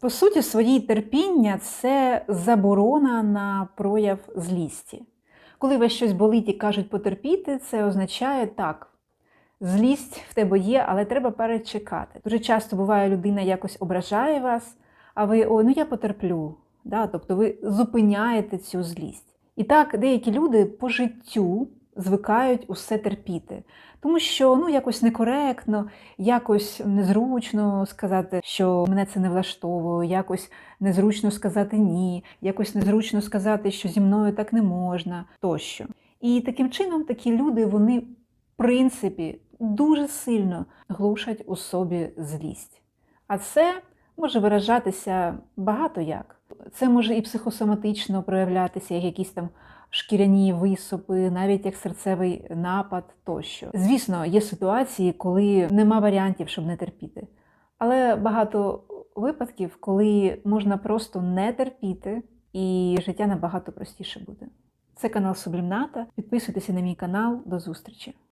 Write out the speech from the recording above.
По суті, своїй терпіння це заборона на прояв злісті. Коли вас щось болить і кажуть потерпіти, це означає так. Злість в тебе є, але треба перечекати. Дуже часто буває, людина якось ображає вас, а ви ой, ну я потерплю. Да? Тобто ви зупиняєте цю злість. І так деякі люди по життю звикають усе терпіти, тому що ну якось некоректно, якось незручно сказати, що мене це не влаштовує, якось незручно сказати ні, якось незручно сказати, що зі мною так не можна, тощо. І таким чином такі люди, вони, в принципі, дуже сильно глушать у собі злість. А це може виражатися багато як. Це може і психосоматично проявлятися, як якісь там шкіряні висопи, навіть як серцевий напад тощо. Звісно, є ситуації, коли нема варіантів, щоб не терпіти. Але багато випадків, коли можна просто не терпіти, і життя набагато простіше буде. Це канал Сублімната. Підписуйтеся на мій канал. До зустрічі!